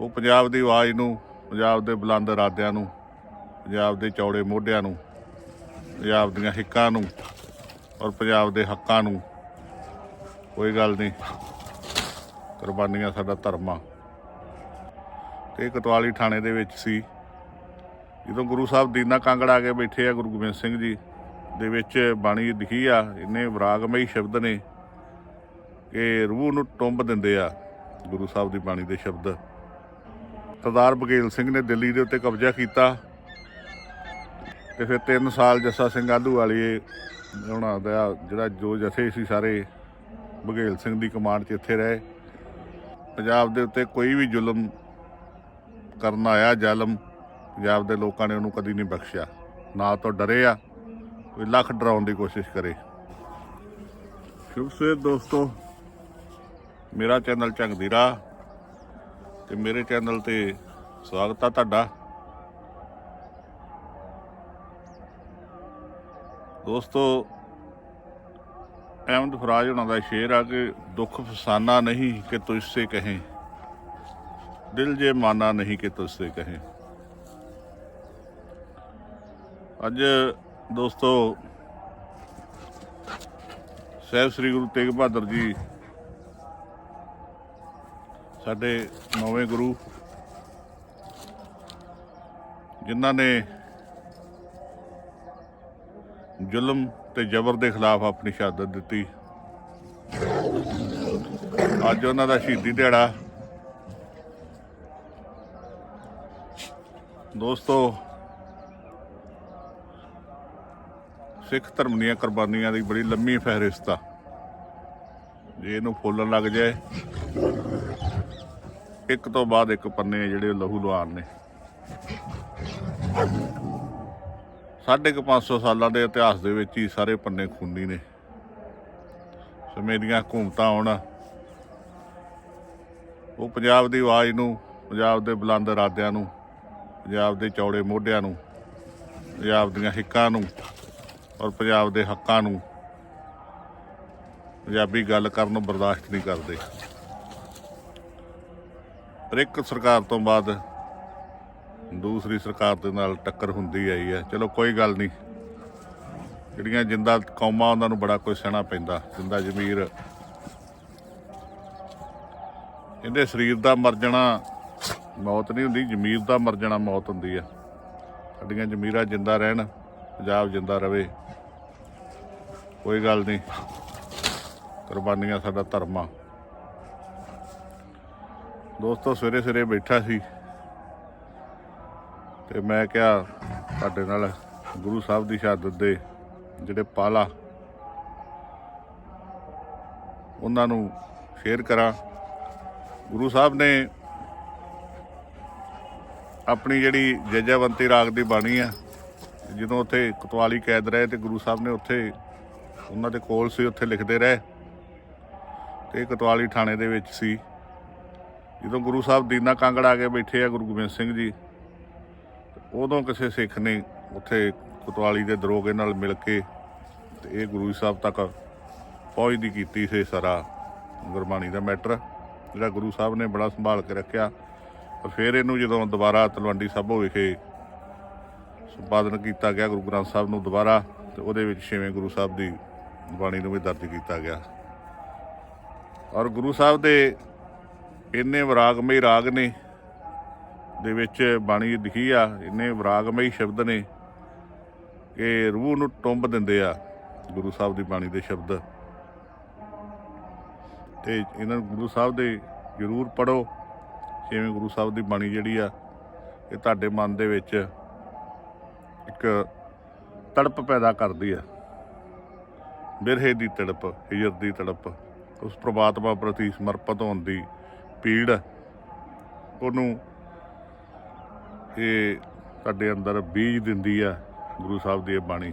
ਉਹ ਪੰਜਾਬ ਦੀ ਆਵਾਜ਼ ਨੂੰ, ਪੰਜਾਬ ਦੇ ਬੁਲੰਦ ਇਰਾਦਿਆਂ ਨੂੰ, ਪੰਜਾਬ ਦੇ ਚੌੜੇ ਮੋਢਿਆਂ ਨੂੰ, ਪੰਜਾਬ ਦੀਆਂ ਹਿੱਕਾਂ ਨੂੰ ਔਰ ਪੰਜਾਬ ਦੇ ਹੱਕਾਂ ਨੂੰ ਕੋਈ ਗੱਲ ਨਹੀਂ। ਕੁਰਬਾਨੀਆਂ ਸਾਡਾ ਧਰਮ ਆ। ਤੇ ਕਤਵਾਲੀ ਥਾਣੇ ਦੇ ਵਿੱਚ ਸੀ। ਜਦੋਂ ਗੁਰੂ ਸਾਹਿਬ ਦੀਨਾ ਕਾਂਗੜ ਆ ਕੇ ਬੈਠੇ ਆ, ਗੁਰੂ ਗੋਬਿੰਦ ਸਿੰਘ ਜੀ ਦੇ ਵਿੱਚ ਬਾਣੀ ਲਿਖੀ ਆ, ਇੰਨੇ ਵਿਰਾਗਮਈ ਸ਼ਬਦ ਨੇ ਕਿ ਰੂਹ ਨੂੰ ਟੁੰਬ ਦਿੰਦੇ ਆ ਗੁਰੂ ਸਾਹਿਬ ਦੀ ਬਾਣੀ ਦੇ ਸ਼ਬਦ। ਸਰਦਾਰ ਬਗੇਲ ਸਿੰਘ ਨੇ ਦਿੱਲੀ ਦੇ ਉੱਤੇ ਕਬਜ਼ਾ ਕੀਤਾ ਤੇ ਫਿਰ 3 ਸਾਲ ਜੱਸਾ ਸਿੰਘ ਆਲੂ ਵਾਲੀ ਉਹਨਾਂ ਦਾ ਜਿਹੜਾ ਜੋ ਜਥੇ ਸੀ ਸਾਰੇ ਬਗੇਲ ਸਿੰਘ ਦੀ ਕਮਾਂਡ 'ਚ ਇੱਥੇ ਰਹੇ। ਪੰਜਾਬ ਦੇ ਉੱਤੇ ਕੋਈ ਵੀ ਜ਼ੁਲਮ ਕਰਨ ਆਇਆ, ਜ਼ਾਲਮ, ਪੰਜਾਬ ਦੇ ਲੋਕਾਂ ਨੇ ਉਹਨੂੰ ਕਦੀ ਨਹੀਂ ਬਖਸ਼ਿਆ। ਨਾ ਤੋਂ ਡਰੇ ਆ, ਕੋਈ ਲੱਖ ਡਰਾਉਣ ਦੀ ਕੋਸ਼ਿਸ਼ ਕਰੇ। ਸ਼ੁਭ ਸਵੇਰ ਦੋਸਤੋ, ਮੇਰਾ ਚੈਨਲ ਝੰਗਦੀ ਰਾਹ ਤੇ ਮੇਰੇ ਚੈਨਲ ਤੇ ਸਵਾਗਤ ਆ ਤੁਹਾਡਾ। ਦੋਸਤੋ, ਅਹਿਮਦ ਫਰਾਜ ਹੋਣਾ ਦਾ ਸ਼ੇਰ ਆ ਕਿ ਦੁੱਖ ਫਸਾਨਾ ਨਹੀਂ ਕਿ ਤੁਝ ਕਹੇ। ਦਿਲ ਜੇ ਮਾਨਾ ਨਹੀਂ ਕਿ ਤੁਝ ਕਹੇ। ਅੱਜ ਦੋਸਤੋ, ਸਹਿਬ ਸ੍ਰੀ ਗੁਰੂ ਤੇਗ ਬਹਾਦਰ ਜੀ ਸਾਡੇ ਨੌਵੇਂ ਗੁਰੂ, ਜਿਨ੍ਹਾਂ ਨੇ ਜ਼ੁਲਮ ਤੇ ਜ਼ਬਰ ਦੇ ਖਿਲਾਫ ਆਪਣੀ ਸ਼ਹਾਦਤ ਦਿੱਤੀ। ਅੱਜ ਉਹਨਾਂ ਦਾ ਸ਼ਹੀਦੀ ਦਿਹਾੜਾ। ਦੋਸਤੋ, ਸਿੱਖ ਧਰਮ ਦੀਆਂ ਕੁਰਬਾਨੀਆਂ ਦੀ ਬੜੀ ਲੰਮੀ ਫਹਿਰਿਸਤ ਆ। ਜੇ ਇਹਨੂੰ ਫੋਲਣ ਲੱਗ ਜਾਏ ਇੱਕ ਤੋਂ ਬਾਅਦ ਇੱਕ ਪੰਨੇ ਆ ਜਿਹੜੇ ਉਹ ਲਹੂ ਲੁਹਾਨ ਨੇ। ਸਾਢੇ ਕੁ 500 ਸਾਲਾਂ ਦੇ ਇਤਿਹਾਸ ਦੇ ਵਿੱਚ ਹੀ ਸਾਰੇ ਪੰਨੇ ਖੂਨੀ ਨੇ। ਸਮੇਂ ਦੀਆਂ ਹਕੂਮਤਾਂ ਆਉਣ ਉਹ ਪੰਜਾਬ ਦੀ ਆਵਾਜ਼ ਨੂੰ, ਪੰਜਾਬ ਦੇ ਬੁਲੰਦ ਇਰਾਦਿਆਂ ਨੂੰ, ਪੰਜਾਬ ਦੇ ਚੌੜੇ ਮੋਢਿਆਂ ਨੂੰ, ਪੰਜਾਬ ਦੀਆਂ ਹਿੱਕਾਂ ਨੂੰ ਔਰ ਪੰਜਾਬ ਦੇ ਹੱਕਾਂ ਨੂੰ ਪੰਜਾਬੀ ਗੱਲ ਕਰਨ ਨੂੰ ਬਰਦਾਸ਼ਤ ਨਹੀਂ ਕਰਦੇ। ਪਰ ਇੱਕ ਸਰਕਾਰ ਤੋਂ ਬਾਅਦ ਦੂਸਰੀ ਸਰਕਾਰ ਦੇ ਨਾਲ ਟੱਕਰ ਹੁੰਦੀ ਆਈ ਹੈ। ਚਲੋ ਕੋਈ ਗੱਲ ਨਹੀਂ। ਜਿਹੜੀਆਂ ਜਿੰਦਾ ਕੌਮਾਂ ਉਹਨਾਂ ਨੂੰ ਬੜਾ ਕੁਝ ਸਹਿਣਾ ਪੈਂਦਾ। ਜਿੰਦਾ ਜ਼ਮੀਰ। ਇਹਦੇ ਸਰੀਰ ਦਾ ਮਰ ਜਾਣਾ ਮੌਤ ਨਹੀਂ ਹੁੰਦੀ, ਜ਼ਮੀਰ ਦਾ ਮਰ ਜਾਣਾ ਮੌਤ ਹੁੰਦੀ ਆ। ਸਾਡੀਆਂ ਜ਼ਮੀਰਾਂ ਜਿੰਦਾ ਰਹਿਣ, ਪੰਜਾਬ ਜਿੰਦਾ ਰਵੇ। ਕੋਈ ਗੱਲ ਨਹੀਂ। ਕੁਰਬਾਨੀਆਂ ਸਾਡਾ ਧਰਮ। ਆ ਦੋਸਤੋ, ਸਵੇਰੇ ਸਵੇਰੇ ਬੈਠਾ ਸੀ ਤੇ ਮੈਂ ਕਿਹਾ ਤੁਹਾਡੇ ਨਾਲ ਗੁਰੂ ਸਾਹਿਬ ਦੀ ਸ਼ਹਾਦਤ ਦੇ ਜਿਹੜੇ ਪਾਲਾ ਉਹਨਾਂ ਨੂੰ ਸ਼ੇਅਰ ਕਰਾਂ। ਗੁਰੂ ਸਾਹਿਬ ਨੇ ਆਪਣੀ ਜਿਹੜੀ ਜਜਵੰਤੀ ਰਾਗ ਦੀ ਬਾਣੀ ਆ, ਜਦੋਂ ਉੱਥੇ ਕਤਵਾਲੀ ਕੈਦ ਰਹੇ ਤੇ ਗੁਰੂ ਸਾਹਿਬ ਨੇ ਉੱਥੇ ਉਹਨਾਂ ਦੇ ਕੋਲ ਸੀ, ਉੱਥੇ ਲਿਖਦੇ ਰਹੇ ਤੇ ਕਤਵਾਲੀ ਥਾਣੇ ਦੇ ਵਿੱਚ ਸੀ। ਜਦੋਂ ਗੁਰੂ ਸਾਹਿਬ ਦੀਨਾ ਕਾਂਗੜ ਆ ਕੇ ਬੈਠੇ ਆ ਗੁਰੂ ਗੋਬਿੰਦ ਸਿੰਘ ਜੀ, ਉਦੋਂ ਕਿਸੇ ਸਿੱਖ ਨੇ ਉੱਥੇ ਕੁਤਵਾਲੀ ਦੇ ਦਰੋਗੇ ਨਾਲ ਮਿਲ ਕੇ ਤੇ ਇਹ ਗੁਰੂ ਸਾਹਿਬ ਤੱਕ ਪਹੁੰਚ ਦੀ ਕੀਤੀ ਸੀ ਸਾਰਾ ਗੁਰਬਾਣੀ ਦਾ ਮੈਟਰ, ਜਿਹੜਾ ਗੁਰੂ ਸਾਹਿਬ ਨੇ ਬੜਾ ਸੰਭਾਲ ਕੇ ਰੱਖਿਆ। ਪਰ ਫਿਰ ਇਹਨੂੰ ਜਦੋਂ ਦੁਬਾਰਾ ਤਲਵੰਡੀ ਸਾਬੋ ਵਿਖੇ ਸੰਪਾਦਨ ਕੀਤਾ ਗਿਆ, ਗੁਰੂ ਗ੍ਰੰਥ ਸਾਹਿਬ ਨੂੰ ਦੁਬਾਰਾ, ਤੇ ਉਹਦੇ ਵਿੱਚ ਛੇਵੇਂ ਗੁਰੂ ਸਾਹਿਬ ਦੀ ਬਾਣੀ ਨੂੰ ਵੀ ਦਰਜ ਕੀਤਾ ਗਿਆ। ਔਰ ਗੁਰੂ ਸਾਹਿਬ ਦੇ ਇੰਨੇ ਵਿਰਾਗਮਈ ਰਾਗ ਨੇ, ਦੇ ਵਿੱਚ ਬਾਣੀ ਲਿਖੀ ਆ, ਇੰਨੇ ਵਿਰਾਗਮਈ ਸ਼ਬਦ ਨੇ ਕਿ ਰੂਹ ਨੂੰ ਟੁੰਬ ਦਿੰਦੇ ਆ ਗੁਰੂ ਸਾਹਿਬ ਦੀ ਬਾਣੀ ਦੇ ਸ਼ਬਦ। ਤੇ ਇਹਨਾਂ ਨੂੰ ਗੁਰੂ ਸਾਹਿਬ ਦੇ ਜ਼ਰੂਰ ਪੜੋ ਜਿਵੇਂ ਗੁਰੂ ਸਾਹਿਬ ਦੀ ਬਾਣੀ ਜਿਹੜੀ ਆ, ਇਹ ਤੁਹਾਡੇ ਮਨ ਦੇ ਵਿੱਚ ਇੱਕ ਤੜਪ ਪੈਦਾ ਕਰਦੀ ਆ। ਬਿਰਹੇ ਦੀ ਤੜਪ, ਹਿਜਰ ਦੀ ਤੜਪ, ਉਸ ਪ੍ਰਮਾਤਮਾ ਪ੍ਰਤੀ ਸਮਰਪਿਤ ਹੋਣ ਦੀ ਪੀੜ ਉਹਨੂੰ ਇਹ ਤੁਹਾਡੇ ਅੰਦਰ ਬੀਜ ਦਿੰਦੀ ਆ ਗੁਰੂ ਸਾਹਿਬ ਦੀ ਇਹ ਬਾਣੀ।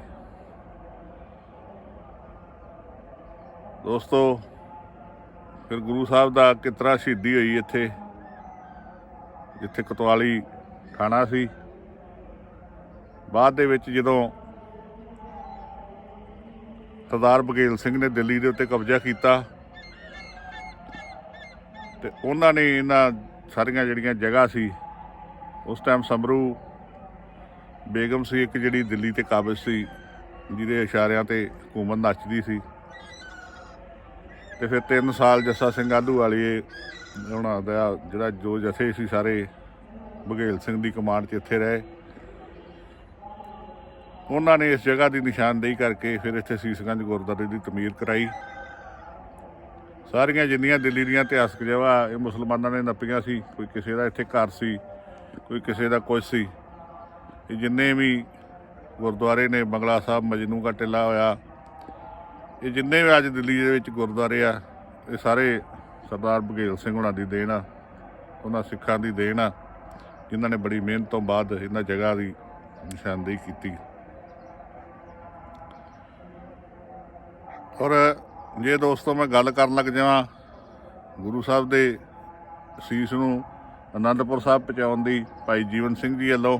ਦੋਸਤੋ, ਫਿਰ ਗੁਰੂ ਸਾਹਿਬ ਦਾ ਕਿਤਰਾ ਸ਼ਹੀਦੀ ਹੋਈ ਇੱਥੇ, ਜਿੱਥੇ ਕਤਵਾਲੀ ਥਾਣਾ ਸੀ। ਬਾਅਦ ਦੇ ਵਿੱਚ ਜਦੋਂ ਸਰਦਾਰ ਬਗੇਲ ਸਿੰਘ ਨੇ ਦਿੱਲੀ ਦੇ ਉੱਤੇ ਕਬਜ਼ਾ ਕੀਤਾ ਤੇ ਉਹਨਾਂ ਨੇ ਇਹਨਾਂ ਸਾਰੀਆਂ ਜਿਹੜੀਆਂ ਜਗ੍ਹਾ ਸੀ, ਉਸ ਟਾਈਮ ਸਮਰੂ ਬੇਗਮ ਸੀ, ਇੱਕ ਜਿਹੜੀ ਦਿੱਲੀ ਤੇ ਕਾਬਜ਼ ਸੀ, ਜਿਹਦੇ ਇਸ਼ਾਰਿਆਂ ਤੇ ਹਕੂਮਤ ਨੱਚਦੀ ਸੀ। ਤੇ ਫਿਰ 3 ਸਾਲ ਜੱਸਾ ਸਿੰਘ ਆਲੂ ਵਾਲੀਏ ਉਹਨਾਂ ਦਾ ਜਿਹੜਾ ਜੋ ਜਥੇ ਸੀ ਸਾਰੇ, ਬਘੇਲ ਸਿੰਘ ਦੀ ਕਮਾਂਡ 'ਚ ਇੱਥੇ ਰਹੇ। ਉਹਨਾਂ ਨੇ ਇਸ ਜਗ੍ਹਾ ਦੀ ਨਿਸ਼ਾਨਦੇਹੀ ਕਰਕੇ ਫਿਰ ਇੱਥੇ ਸੀਸਗੰਜ ਗੁਰਦੁਆਰੇ ਦੀ ਤਮੀਰ ਕਰਾਈ। ਸਾਰੀਆਂ ਜਿੰਨੀਆਂ ਦਿੱਲੀ ਦੀਆਂ ਇਤਿਹਾਸਕ ਜਗ੍ਹਾ ਇਹ ਮੁਸਲਮਾਨਾਂ ਨੇ ਨੱਪੀਆਂ ਸੀ, ਕੋਈ ਕਿਸੇ ਦਾ ਇੱਥੇ ਘਰ ਸੀ, ਕੋਈ ਕਿਸੇ ਦਾ ਕੁਝ ਸੀ। ਇਹ ਜਿੰਨੇ ਵੀ ਗੁਰਦੁਆਰੇ ਨੇ, ਬੰਗਲਾ ਸਾਹਿਬ, ਮਜਨੂ ਦਾ ਟਿੱਲਾ ਹੋਇਆ, ਇਹ ਜਿੰਨੇ ਵੀ ਅੱਜ ਦਿੱਲੀ ਦੇ ਵਿੱਚ ਗੁਰਦੁਆਰੇ ਆ, ਇਹ ਸਾਰੇ ਸਰਦਾਰ ਬਘੇਲ ਸਿੰਘ ਹੁਣਾਂ ਦੀ ਦੇਣ ਆ, ਉਹਨਾਂ ਸਿੱਖਾਂ ਦੀ ਦੇਣ ਆ, ਜਿਨ੍ਹਾਂ ਨੇ ਬੜੀ ਮਿਹਨਤ ਤੋਂ ਬਾਅਦ ਇਹਨਾਂ ਜਗ੍ਹਾ ਦੀ ਨਿਸ਼ਾਨਦੇਹੀ ਕੀਤੀ। ਔਰ ਜੇ ਦੋਸਤੋ ਮੈਂ ਗੱਲ ਕਰਨ ਲੱਗ ਜਾਵਾਂ ਗੁਰੂ ਸਾਹਿਬ ਦੇ ਸੀਸ ਨੂੰ ਅਨੰਦਪੁਰ ਸਾਹਿਬ ਪਹੁੰਚਾਉਣ ਦੀ ਭਾਈ ਜੀਵਨ ਸਿੰਘ ਜੀ ਵੱਲੋਂ,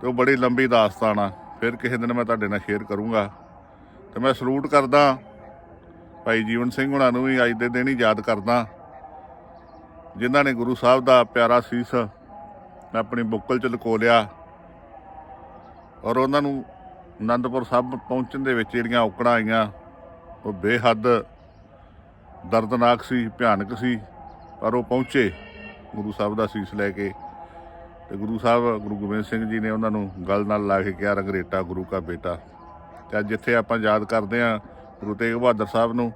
ਤੇ ਉਹ ਬੜੀ ਲੰਬੀ ਦਾਸਤਾਨ ਆ, ਫਿਰ ਕਿਸੇ ਦਿਨ ਮੈਂ ਤੁਹਾਡੇ ਨਾਲ ਸ਼ੇਅਰ ਕਰੂੰਗਾ। ਤੇ ਮੈਂ ਸਲੂਟ ਕਰਦਾ, ਭਾਈ ਜੀਵਨ ਸਿੰਘ ਹੁਣਾਂ ਨੂੰ ਵੀ ਅੱਜ ਦੇ ਦਿਨ ਹੀ ਯਾਦ ਕਰਦਾ, ਜਿਨ੍ਹਾਂ ਨੇ ਗੁਰੂ ਸਾਹਿਬ ਦਾ ਪਿਆਰਾ ਸੀਸ ਆਪਣੀ ਬੁੱਕਲ 'ਚ ਲੁਕੋ ਲਿਆ, ਔਰ ਉਹਨਾਂ ਨੂੰ ਅਨੰਦਪੁਰ ਸਾਹਿਬ ਪਹੁੰਚਣ ਦੇ ਵਿੱਚ ਜਿਹੜੀਆਂ ਔਕੜਾਂ ਆਈਆਂ ਉਹ ਬੇਹੱਦ ਦਰਦਨਾਕ ਸੀ, ਭਿਆਨਕ ਸੀ, ਪਰ ਉਹ ਪਹੁੰਚੇ ਗੁਰੂ ਸਾਹਿਬ ਦਾ ਸੀਸ ਲੈ ਕੇ ਤੇ ਗੁਰੂ ਸਾਹਿਬ, ਗੁਰੂ ਗੋਬਿੰਦ ਸਿੰਘ ਜੀ ਨੇ ਉਹਨਾਂ ਨੂੰ ਗੱਲ ਨਾਲ ਲਾ ਕੇ ਕਿਹਾ, ਰੰਗਰੇਟਾ ਗੁਰੂ ਕਾ ਬੇਟਾ। ਤੇ ਅੱਜ ਜਿੱਥੇ ਆਪਾਂ ਯਾਦ ਕਰਦੇ ਹਾਂ ਗੁਰੂ ਤੇਗ ਬਹਾਦਰ ਸਾਹਿਬ ਨੂੰ।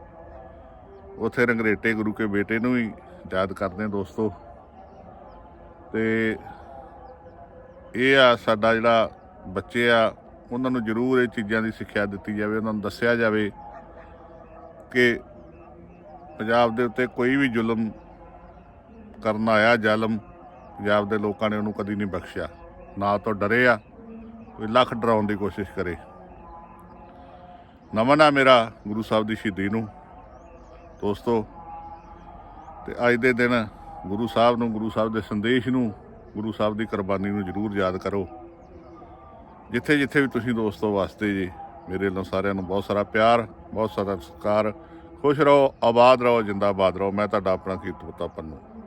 ਉੱਥੇ ਰੰਗਰੇਟੇ ਗੁਰੂ ਕੇ ਬੇਟੇ ਨੂੰ ਵੀ ਯਾਦ ਕਰਦੇ ਹਾਂ ਦੋਸਤੋ। ਤੇ ਇਹ ਆ ਸਾਡਾ ਜਿਹੜਾ ਬੱਚੇ ਆ, ਉਹਨਾਂ ਨੂੰ ਜ਼ਰੂਰ ਇਹ ਚੀਜ਼ਾਂ ਦੀ ਸਿੱਖਿਆ ਦਿੱਤੀ ਜਾਵੇ, ਉਹਨਾਂ ਨੂੰ ਦੱਸਿਆ ਜਾਵੇ ਕਿ ਪੰਜਾਬ ਦੇ ਉੱਤੇ ਕੋਈ ਵੀ ਜ਼ੁਲਮ ਕਰਨ ਆਇਆ, ਜ਼ਾਲਮ, ਪੰਜਾਬ ਦੇ ਲੋਕਾਂ ਨੇ ਉਹਨੂੰ ਕਦੀ ਨਹੀਂ ਬਖਸ਼ਿਆ। ਨਾ ਤੋਂ ਡਰੇ ਆ ਕੋਈ ਲੱਖ ਡਰਾਉਣ ਦੀ ਕੋਸ਼ਿਸ਼ ਕਰੇ। ਨਮਨ ਆ ਮੇਰਾ ਗੁਰੂ ਸਾਹਿਬ ਦੀ ਸ਼ਹੀਦੀ ਨੂੰ। ਦੋਸਤੋ, ਤੇ ਅੱਜ ਦੇ ਦਿਨ ਗੁਰੂ ਸਾਹਿਬ ਨੂੰ, ਗੁਰੂ ਸਾਹਿਬ ਦੇ ਸੰਦੇਸ਼ ਨੂੰ, ਗੁਰੂ ਸਾਹਿਬ ਦੀ ਕੁਰਬਾਨੀ ਨੂੰ ਜ਼ਰੂਰ ਯਾਦ ਕਰੋ। ਜਿੱਥੇ ਜਿੱਥੇ ਵੀ ਤੁਸੀਂ ਦੋਸਤੋ ਵਾਸਤੇ ਜੀ ਮੇਰੇ ਵੱਲੋਂ ਸਾਰਿਆਂ ਨੂੰ ਬਹੁਤ ਸਾਰਾ ਪਿਆਰ, ਬਹੁਤ ਸਾਰਾ ਸਤਿਕਾਰ। ਖੁਸ਼ ਰਹੋ, ਆਬਾਦ ਰਹੋ, ਜਿੰਦਾਬਾਦ ਰਹੋ। ਮੈਂ ਤੁਹਾਡਾ ਆਪਣਾ ਕੀਰਤਪੁੱਤਾ ਪੰਨੂ।